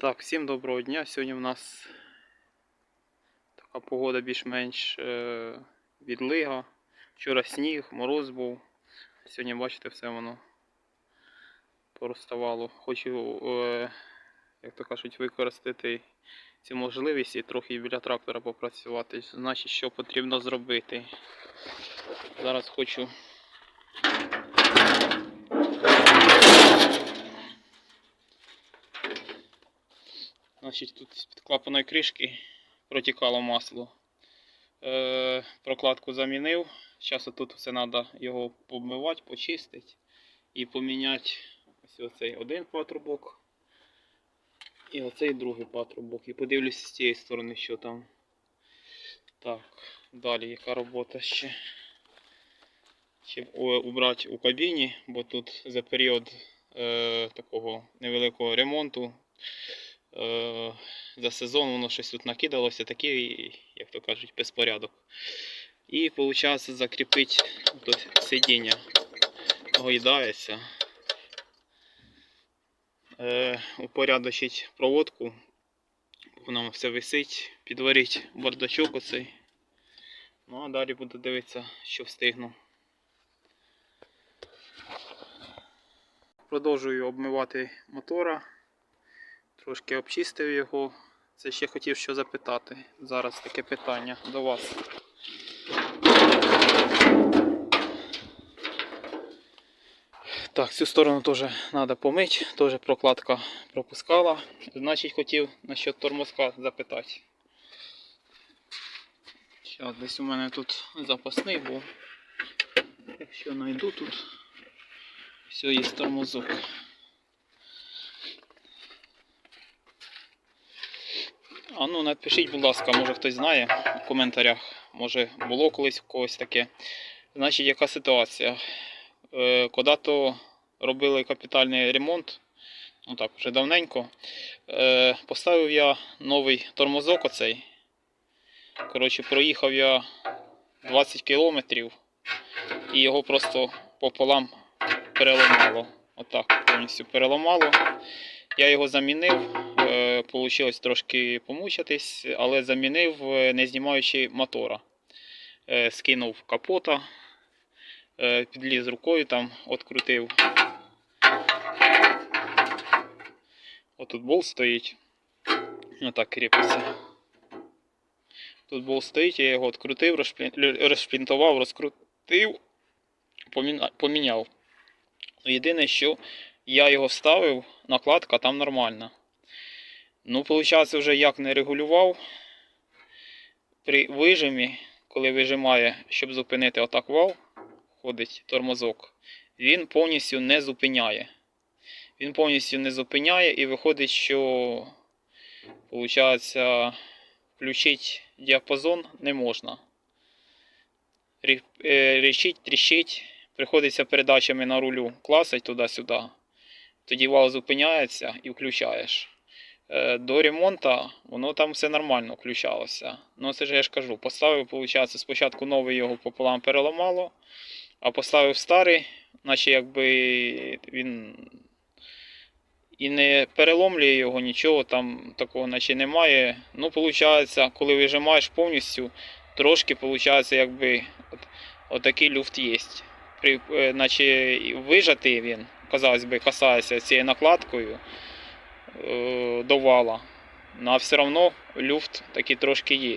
Так, всім доброго дня. Сьогодні в нас така погода більш-менш е, відлига. Вчора сніг, мороз був. Сьогодні, бачите, все воно пороставало. Хочу, е, як то кажуть, використати цю можливість і трохи біля трактора попрацювати. Значить, що потрібно зробити. Зараз хочу Значить, тут з-під клапаної кришки протікало масло. Е, прокладку замінив. Зараз тут все треба його помивати, почистити і поміняти ось оцей один патрубок і оцей другий патрубок. І подивлюся з цієї сторони, що там. Так, далі яка робота ще. О, убрати у кабіні, бо тут за період е, такого невеликого ремонту за сезон воно щось тут накидалося, такий, як то кажуть, безпорядок. І виходить закріпити сидіння. Гойдається. Е, упорядочить проводку. Воно все висить, підварить бардачок оцей. Ну а далі буду дивитися, що встигну. Продовжую обмивати мотора. Трошки обчистив його. Це ще хотів що запитати. Зараз таке питання до вас. Так, цю сторону теж треба помити, теж прокладка пропускала. Значить хотів насчет тормозка запитати. Зараз десь у мене тут запасний був. Якщо знайду тут, все є тормозок. А ну напишіть, будь ласка, може хтось знає в коментарях. Може було колись у когось таке. Значить, яка ситуація? Е, Коли-то робили капітальний ремонт, ну так, вже давненько. Е, поставив я новий тормозок оцей. Коротше, проїхав я 20 кілометрів і його просто пополам переламало. Отак повністю переламало. Я його замінив, получилось трошки помучитись, але замінив, е, не знімаючи мотора. Е, Скинув капота, е, підліз рукою там, открутив. Отут болт стоїть. Отак кріпиться. Тут болт стоїть, я його відкрутив, розшплін- розшплінтував, розкрутив, поміняв. Єдине, що я його вставив, накладка там нормальна. Ну, виходить, вже як не регулював. При вижимі, коли вижимає, щоб зупинити отак вал, ходить тормозок, він повністю не зупиняє. Він повністю не зупиняє і виходить, що виходить, включити діапазон не можна. Е, Рішить, тріщить, приходиться передачами на рулю класить туди-сюди. Тоді вал зупиняється і включаєш. Е, До ремонту воно там все нормально включалося. Ну це ж я ж кажу, поставив, виходить, спочатку новий його пополам переламало, а поставив старий, наче якби він і не переломлює його, нічого там такого наче немає. Ну, виходить, коли вижимаєш повністю, трошки виходить, якби от, отакий люфт є. При, е, наче вижатий він, казалось би, касається цією накладкою до вала. Ну, а все одно люфт такий трошки є.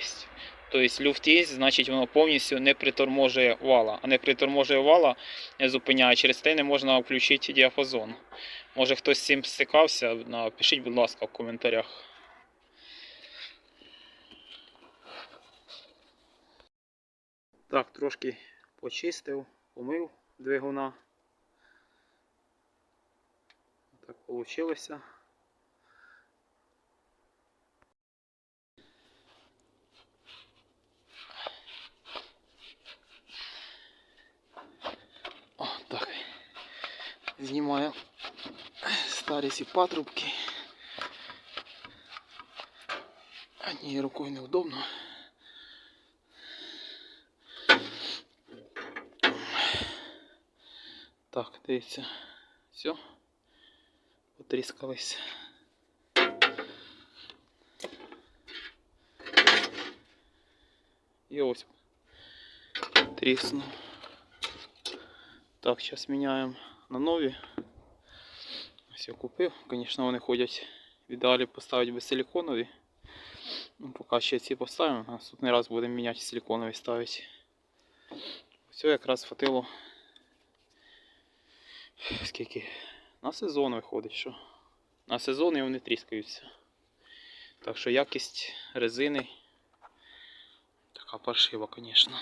Тобто люфт є, значить воно повністю не приторможує вала. А не приторможує вала, не зупиняє. Через те не можна включити діапазон. Може хтось з цим стикався, напишіть, будь ласка, в коментарях. Так, трошки почистив, помив двигуна. Так вийшло. Знімаю старые ці патрубки. Однією рукою неудобно. Так, дивіться, все, потріскались. и ось тріснув. Так, сейчас меняем. На нові. Ось я купив. Звісно, вони ходять в ідеалі поставити без силіконові. Ну, поки ще ці поставимо, наступний раз будемо міняти силіконові ставити. Все якраз хватило. Скільки? На сезон виходить, що. На сезон і вони тріскаються. Так що якість резини така паршива, звісно.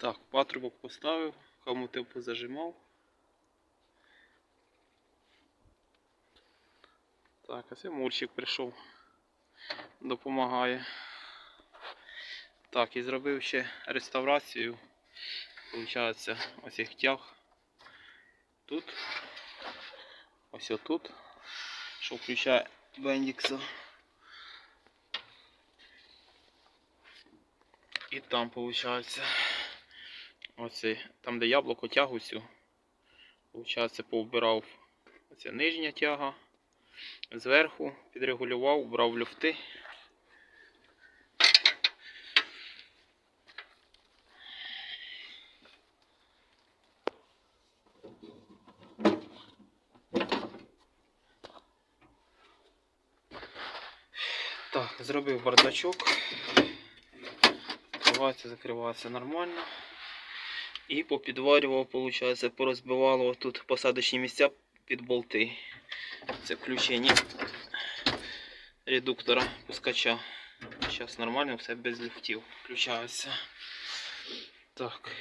Так, патрубок поставив, хомутив позажимав. Так, а це Мурчик прийшов. Допомагає. Так, і зробив ще реставрацію. Ось їх тяг. Тут. Ось отут. Що включає Бендікса. І там виходить. Оце, там де яблуко тягу цю. Получається, повбирав оця нижня тяга. Зверху підрегулював, брав люфти. Так, зробив бардачок. Відкривається, закривається нормально. І попідварював, виходить, порозбивало тут посадочні місця під болти. Це включення редуктора пускача. Зараз нормально, все без люфтів включається. Так.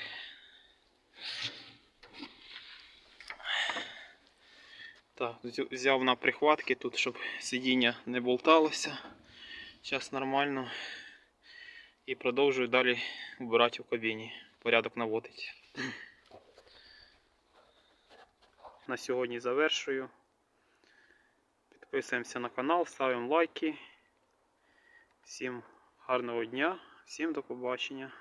Так, взяв на прихватки тут, щоб сидіння не болталося. Зараз нормально. І продовжую далі вбирати в кабіні. Порядок наводить. На сьогодні завершую. Підписуємося на канал, ставимо лайки. Всім гарного дня, всім до побачення.